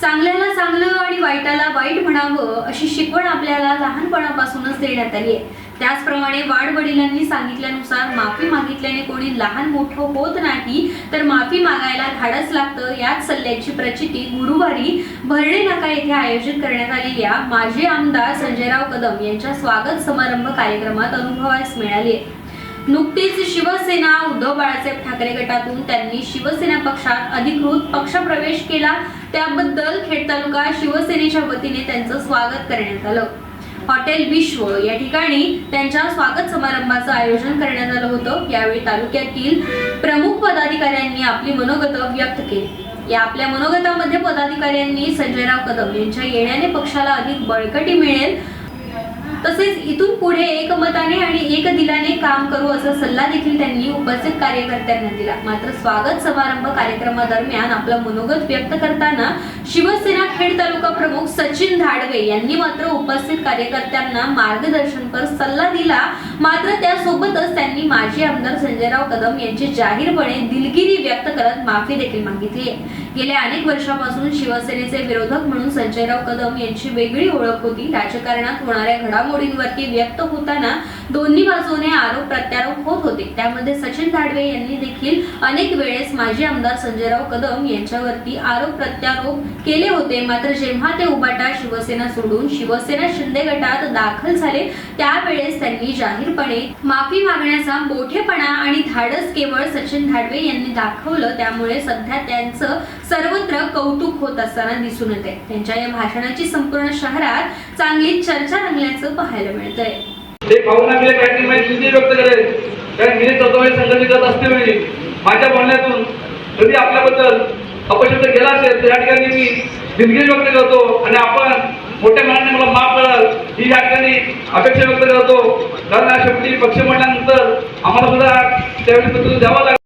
चांगल्याला चांगलं आणि वाईटाला वाईट म्हणावं अशी शिकवण आपल्याला लहानपणापासूनच देण्यात आली आहे. त्याचप्रमाणे वाडवडिलांनी सांगितल्यानुसार माफी मागितल्याने कोणी लहान मोठं होत नाही तर माफी मागायला धाडस लागतं. याच सल्ल्याची प्रचिती गुरुवारी भरणे नाका येथे आयोजित करण्यात आलेल्या माजी आमदार संजयराव कदम यांच्या स्वागत समारंभ कार्यक्रमात अनुभवास मिळाली आहे. नुकतीच शिवसेना उद्धव बाळासाहेब ठाकरे गटातून त्यांनी शिवसेना पक्षात अधिकृत पक्षप्रवेश केला. त्याबद्दल खेड तालुका शिवसेनेच्या वतीने त्यांचं स्वागत करण्यात आलं. हॉटेल विश्व या ठिकाणी त्यांच्या स्वागत समारंभाचं आयोजन करण्यात आलं होतं. यावेळी तालुक्यातील प्रमुख पदाधिकाऱ्यांनी आपली मनोगत व्यक्त केली. या आपल्या मनोगतामध्ये पदाधिकाऱ्यांनी संजयराव कदम यांच्या येण्याने पक्षाला अधिक बळकटी मिळेल तसेच इथून पुढे एकमताने आणि एक दिलाने काम करू असा सल्ला देखील त्यांनी उपस्थित कार्यकर्त्यांना दिला. मात्र स्वागत समारंभ कार्यक्रमादरम्यान आपलं मनोगत व्यक्त करताना शिवसेना खेड तालुका प्रमुख सचिन धाडवे यांनी मात्र उपस्थित कार्यकर्त्यांना मार्गदर्शनपर सल्ला दिला. मात्र त्यासोबतच त्यांनी माजी आमदार संजयराव कदम यांची जाहीरपणे दिलगिरी व्यक्त करत माफी देखील मागितली आहे. गेल्या अनेक वर्षापासून शिवसेनेचे विरोधक म्हणून संजयराव कदम यांची वेगळी ओळख होती. राजकारणात होणाऱ्या घडामोडींवरती व्यक्त होताना दोन्ही बाजूने आरोप प्रत्यारोप होत होते. त्यामध्ये सचिन धाडवे यांनी देखील अनेक वेळेस माजी आमदार संजयराव कदम यांच्यावरती आरोप प्रत्यारोप केले होते. मात्र जेव्हा ते उबाटा शिवसेना सोडून शिवसेना शिंदे गटात दाखल झाले त्यावेळेस त्यांनी जाहीरपणे माफी मागण्याचा मोठेपणा आणि धाडस केवळ सचिन धाडवे यांनी दाखवलं. त्यामुळे सध्या त्यांचं सर्वत्र कौतुक होत असताना दिसून येते. त्यांच्या या भाषणाची संपूर्ण शहरात चांगली चर्चा रंगल्याचं पाहायला मिळतंय. ते पाहून आम्ही काही माझी दिलगिरी व्यक्त करेल. कारण मी तत्ववेळी संघर्ष करत असतेवेळी माझ्या बोलण्यातून कधी आपल्याबद्दल अपशब्द केला असेल तर या ठिकाणी मी दिलगिरी व्यक्त करतो आणि आपण मोठ्या मनाने मला माफ कराल. ही या ठिकाणी अपेक्षा व्यक्त करतो. कारण शेवटी पक्ष म्हटल्यानंतर आम्हाला सुद्धा त्यावेळी द्यावा लागेल.